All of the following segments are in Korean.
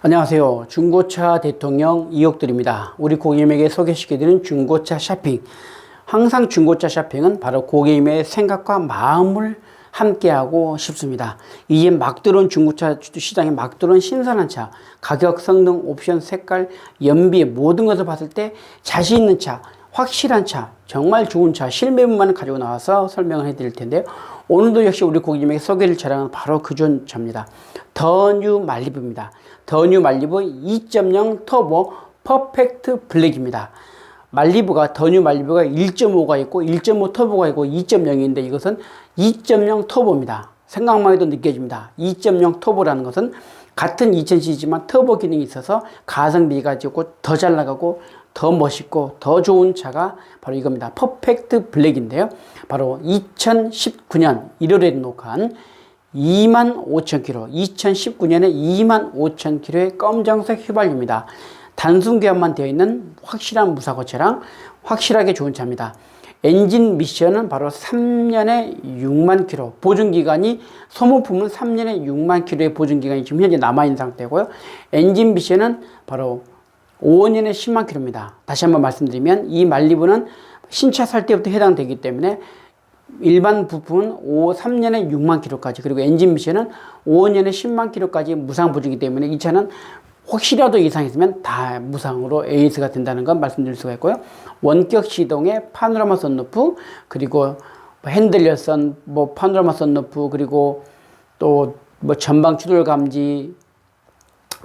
안녕하세요. 중고차 대통령 이옥들입니다. 우리 고객님에게 소개시켜드리는 중고차 쇼핑. 항상 중고차 쇼핑은 바로 고객님의 생각과 마음을 함께하고 싶습니다. 이제 막 들어온 중고차 시장에 막 들어온 신선한 차, 가격, 성능, 옵션, 색깔, 연비 모든 것을 봤을 때 자신 있는 차, 확실한 차, 정말 좋은 차, 실매물만 가지고 나와서 설명을 해드릴 텐데요. 오늘도 역시 우리 고객님에게 소개를 자랑하는 바로 그 전차입니다. 더뉴 말리브입니다. 더뉴 말리브 2.0 터보 퍼펙트 블랙입니다. 말리브가 더뉴 말리브가 1.5가 있고 1.5 터보가 있고 2.0인데 이것은 2.0 터보입니다. 생각만 해도 느껴집니다. 2.0 터보라는 것은 같은 2000cc지만 터보 기능이 있어서 가성비가 좋고 더 잘 나가고 더 멋있고 더 좋은 차가 바로 이겁니다. 퍼펙트 블랙인데요. 바로 2019년 1월에 녹화한 25,000km, 2019년에 25,000km의 검정색 휘발유입니다. 단순 교환만 되어 있는 확실한 무사고 차량, 확실하게 좋은 차입니다. 엔진 미션은 바로 3년에 6만 킬로, 보증 기간이 소모품은 3년에 6만 킬로의 보증 기간이 지금 현재 남아 있는 상태고요. 엔진 미션은 바로 5년에 10만 킬로입니다. 다시 한번 말씀드리면 이 말리브는 신차 살 때부터 해당되기 때문에 일반 부품은 5, 3년에 6만 킬로까지 그리고 엔진 미션은 5년에 10만 킬로까지 무상 보증이기 때문에 이 차는 혹시라도 이상 있으면 다 무상으로 AS가 된다는 건 말씀드릴 수가 있고요. 원격 시동에 파노라마 선루프 그리고 뭐 핸들 열선, 뭐 파노라마 선루프 그리고 또 뭐 전방 추돌 감지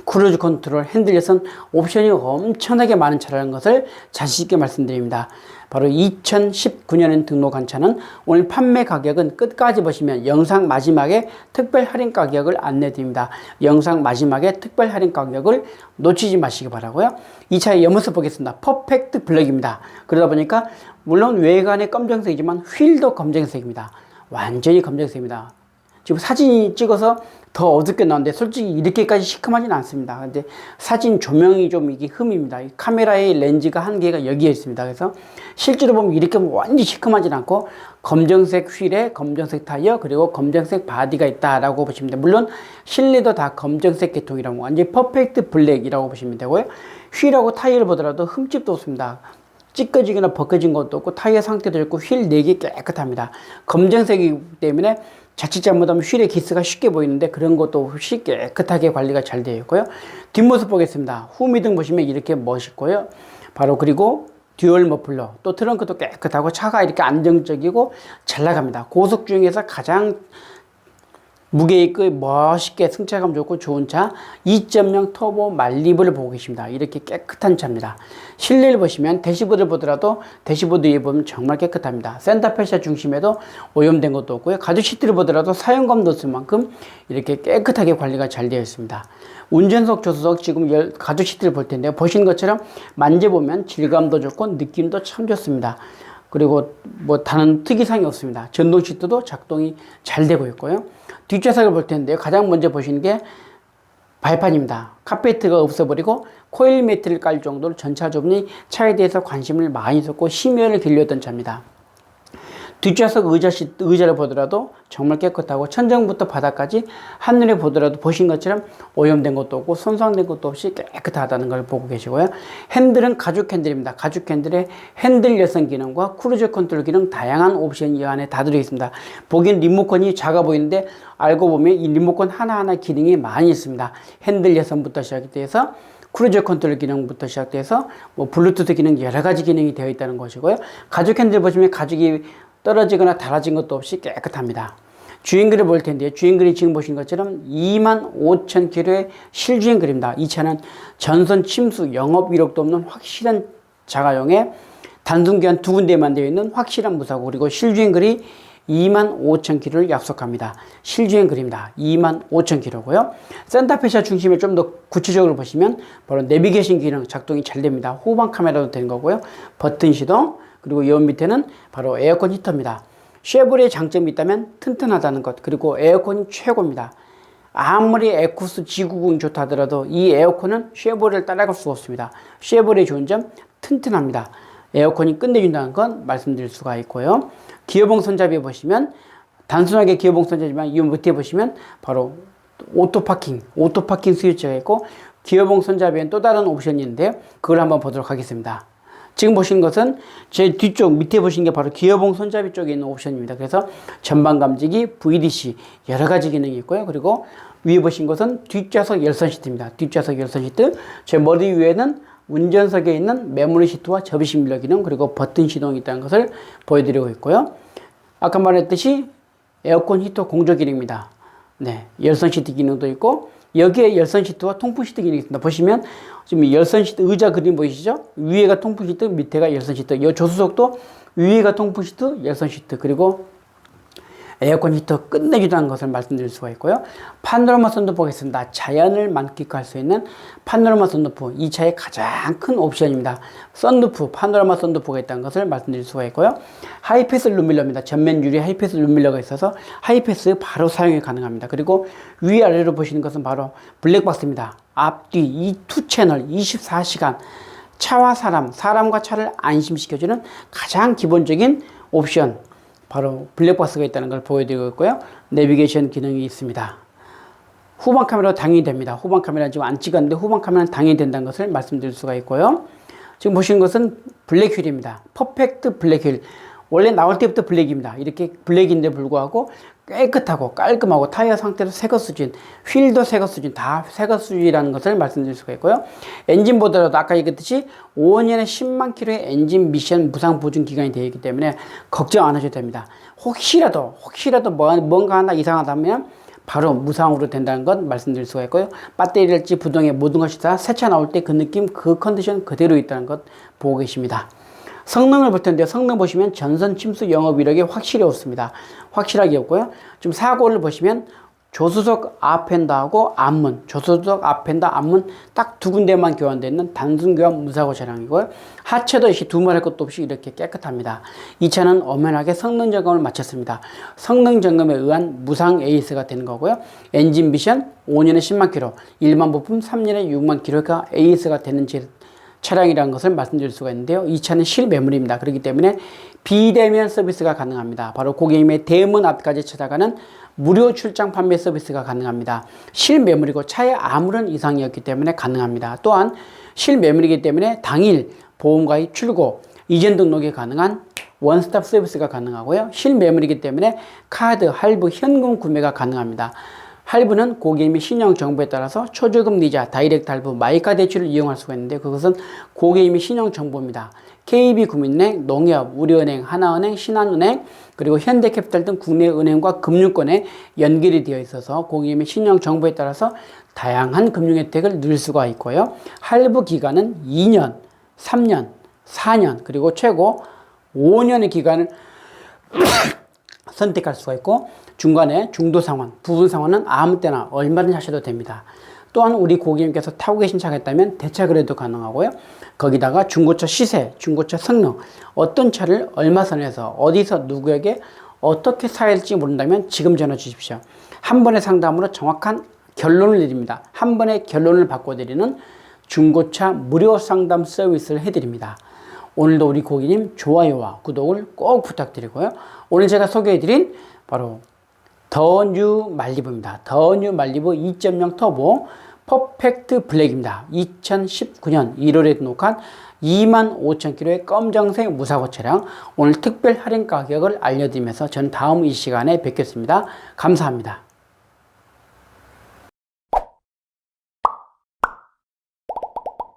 크루즈 컨트롤, 핸들 열선 옵션이 엄청나게 많은 차라는 것을 자신 있게 말씀드립니다. 바로 2019년에 등록한 차는 오늘 판매 가격은 끝까지 보시면 영상 마지막에 특별 할인 가격을 안내 드립니다. 영상 마지막에 특별 할인 가격을 놓치지 마시기 바라고요. 이 차의 옆모습 보겠습니다. 퍼펙트 블랙입니다. 그러다 보니까 물론 외관의 검정색이지만 휠도 검정색입니다. 완전히 검정색입니다. 지금 사진 찍어서 더 어둡게 나오는데 솔직히 이렇게까지 시큼하진 않습니다. 근데 사진 조명이 좀 이게 흠입니다. 카메라의 렌즈가 한 개가 여기에 있습니다. 그래서 실제로 보면 이렇게 완전히 시큼하진 않고 검정색 휠에 검정색 타이어 그리고 검정색 바디가 있다라고 보시면 돼요. 물론 실내도 다 검정색 계통이라고 완전히 퍼펙트 블랙이라고 보시면 되고요. 휠하고 타이어를 보더라도 흠집도 없습니다. 찢겨지거나 벗겨진 것도 없고 타이어 상태도 좋고 휠 4개 깨끗합니다. 검정색이기 때문에 자칫 잘못하면 휠의 기스가 쉽게 보이는데 그런 것도 없이 깨끗하게 관리가 잘 되어 있고요. 뒷모습 보겠습니다. 후미등 보시면 이렇게 멋있고요. 바로 그리고 듀얼 머플러 또 트렁크도 깨끗하고 차가 이렇게 안정적이고 잘 나갑니다. 고속 중에서 가장 무게 있고 멋있게 승차감 좋고 좋은 차 2.0 터보 말리브를 보고 계십니다. 이렇게 깨끗한 차입니다. 실내를 보시면 대시보드를 보더라도 대시보드 위에 보면 정말 깨끗합니다. 센터페시아 중심에도 오염된 것도 없고요. 가죽 시트를 보더라도 사용감도 없을 만큼 이렇게 깨끗하게 관리가 잘 되어 있습니다. 운전석 조수석 지금 가죽 시트를 볼 텐데요. 보시는 것처럼 만져보면 질감도 좋고 느낌도 참 좋습니다. 그리고 뭐 다른 특이사항이 없습니다. 전동 시트도 작동이 잘 되고 있고요. 뒷좌석을 볼 텐데요. 가장 먼저 보시는 게 발판입니다. 카페트가 없어버리고 코일 매트를 깔 정도로 전차 좁니 차에 대해서 관심을 많이 줬고 심혈을 길렸던 차입니다. 뒷좌석 의자 시, 의자를 보더라도 정말 깨끗하고 천정부터 바닥까지 하늘에 보더라도 보신 것처럼 오염된 것도 없고 손상된 것도 없이 깨끗하다는 걸 보고 계시고요. 핸들은 가죽 핸들입니다. 가죽 핸들에 핸들 열선 기능과 크루즈 컨트롤 기능 다양한 옵션이 이 안에 다 들어 있습니다. 보기엔 리모컨이 작아 보이는데 알고 보면 이 리모컨 하나하나 기능이 많이 있습니다. 핸들 열선부터 시작해서 크루즈 컨트롤 기능부터 시작돼서 뭐 블루투스 기능 여러 가지 기능이 되어 있다는 것이고요. 가죽 핸들 보시면 가죽이 떨어지거나 닳아진 것도 없이 깨끗합니다. 주행거리를 볼 텐데요. 주행거리 지금 보신 것처럼 2만 5천 킬로의 실주행거리입니다. 이 차는 전선 침수, 영업 이력도 없는 확실한 자가용에 단순기한 두 군데만 되어 있는 확실한 무사고 그리고 실주행 거리 2만 5천 킬로를 약속합니다. 실주행 거리입니다. 2만 5천 킬로고요. 센터페시아 중심을 좀더 구체적으로 보시면 바로 내비게이션 기능 작동이 잘 됩니다. 후방 카메라도 되는 거고요. 버튼 시동, 그리고 이 밑에는 바로 에어컨 히터입니다. 쉐보레의 장점이 있다면 튼튼하다는 것 그리고 에어컨이 최고입니다. 아무리 에쿠스 G90 좋다 하더라도 이 에어컨은 쉐보레를 따라갈 수가 없습니다. 쉐보레의 좋은 점 튼튼합니다. 에어컨이 끝내준다는 건 말씀드릴 수가 있고요. 기어봉 손잡이 보시면 단순하게 기어봉 손잡이지만 이 밑에 보시면 바로 오토 파킹, 오토 파킹 스위치가 있고 기어봉 손잡이엔 또 다른 옵션이 있는데요. 그걸 한번 보도록 하겠습니다. 지금 보시는 것은 제 뒤쪽 밑에 보시는 게 바로 기어봉 손잡이 쪽에 있는 옵션입니다. 그래서 전방 감지기, VDC 여러 가지 기능이 있고요. 그리고 위에 보신 것은 뒷좌석 열선 시트입니다. 뒷좌석 열선 시트. 제 머리 위에는 운전석에 있는 메모리 시트와 접이식 밀러 기능 그리고 버튼 시동이 있다는 것을 보여드리고 있고요. 아까 말했듯이 에어컨 히터 공조 기능입니다. 네, 열선 시트 기능도 있고 여기에 열선 시트와 통풍 시트 기능이 있습니다. 보시면 지금 열선 시트 의자 그림 보이시죠? 위에가 통풍 시트, 밑에가 열선 시트. 이 조수석도 위에가 통풍 시트, 열선 시트 그리고 에어컨 히터 끝내주다는 것을 말씀드릴 수가 있고요. 파노라마 선루프 보겠습니다. 자연을 만끽할 수 있는 파노라마 선루프 이 차의 가장 큰 옵션입니다. 선루프, 파노라마 선루프가 있다는 것을 말씀드릴 수가 있고요. 하이패스 룸밀러입니다. 전면 유리 하이패스 룸밀러가 있어서 하이패스 바로 사용이 가능합니다. 그리고 위아래로 보시는 것은 바로 블랙박스입니다. 앞뒤 이 투 채널 24시간 차와 사람, 사람과 차를 안심시켜주는 가장 기본적인 옵션 바로 블랙박스가 있다는 걸 보여드리고 있고요. 내비게이션 기능이 있습니다. 후방 카메라 당연히 됩니다. 후방 카메라 지금 안 찍었는데 후방 카메라는 당연히 된다는 것을 말씀드릴 수가 있고요. 지금 보시는 것은 블랙휠입니다. 퍼펙트 블랙휠. 원래 나올 때부터 블랙입니다. 이렇게 블랙인데 불구하고 깨끗하고 깔끔하고 타이어 상태도 새거 수준, 휠도 새거 수준, 다 새거 수준이라는 것을 말씀드릴 수가 있고요. 엔진보다도 아까 얘기했듯이 5년에 10만 킬로의 엔진 미션 무상 보증 기간이 되어 있기 때문에 걱정 안 하셔도 됩니다. 혹시라도, 혹시라도 뭐- 뭔가 하나 이상하다면 바로 무상으로 된다는 것 말씀드릴 수가 있고요. 배터리랄지 부동의 모든 것이 다 새 차 나올 때 그 느낌, 그 컨디션 그대로 있다는 것 보고 계십니다. 성능을 볼 텐데 성능 보시면 전선 침수 영업 이력이 확실히 없습니다. 확실하게 없고요. 좀 사고를 보시면 조수석 앞엔다하고 앞문, 조수석 앞엔다 앞문 딱 두 군데만 교환되어 있는 단순 교환 무사고 차량이고요. 하체도 역시 두말할 것도 없이 이렇게 깨끗합니다. 이 차는 엄연하게 성능 점검을 마쳤습니다. 성능 점검에 의한 무상 AS가 되는 거고요. 엔진 미션 5년에 10만 킬로, 일반 부품 3년에 6만 킬로가 AS가 되는 제 차량이라는 것을 말씀드릴 수가 있는데요. 이 차는 실매물입니다. 그렇기 때문에 비대면 서비스가 가능합니다. 바로 고객님의 대문 앞까지 찾아가는 무료 출장 판매 서비스가 가능합니다. 실매물이고 차에 아무런 이상이 없기 때문에 가능합니다. 또한 실매물이기 때문에 당일 보험가입 출고, 이전 등록이 가능한 원스톱 서비스가 가능하고요. 실매물이기 때문에 카드, 할부, 현금 구매가 가능합니다. 할부는 고객님의 신용 정보에 따라서 초저금 이자, 다이렉트 할부, 마이카 대출을 이용할 수가 있는데 그것은 고객님의 신용 정보입니다. KB국민은행, 농협, 우리은행, 하나은행, 신한은행, 그리고 현대캐피탈 등 국내 은행과 금융권에 연결이 되어 있어서 고객님의 신용 정보에 따라서 다양한 금융 혜택을 누릴 수가 있고요. 할부 기간은 2년, 3년, 4년, 그리고 최고 5년의 기간을 선택할 수가 있고 중간에 중도 상환, 부분 상환은 아무 때나 얼마든지 하셔도 됩니다. 또한 우리 고객님께서 타고 계신 차가 있다면 대차 거래도 가능하고요. 거기다가 중고차 시세, 중고차 성능, 어떤 차를 얼마 선에서 어디서 누구에게 어떻게 사야 할지 모른다면 지금 전화 주십시오. 한 번의 상담으로 정확한 결론을 내립니다. 한 번의 결론을 바꿔드리는 중고차 무료 상담 서비스를 해드립니다. 오늘도 우리 고객님 좋아요와 구독을 꼭 부탁드리고요. 오늘 제가 소개해드린 바로 더뉴 말리브입니다. 더뉴 말리브 2.0 터보 퍼펙트 블랙입니다. 2019년 1월에 등록한 25,000km의 검정색 무사고 차량 오늘 특별 할인 가격을 알려드리면서 전 다음 이 시간에 뵙겠습니다. 감사합니다.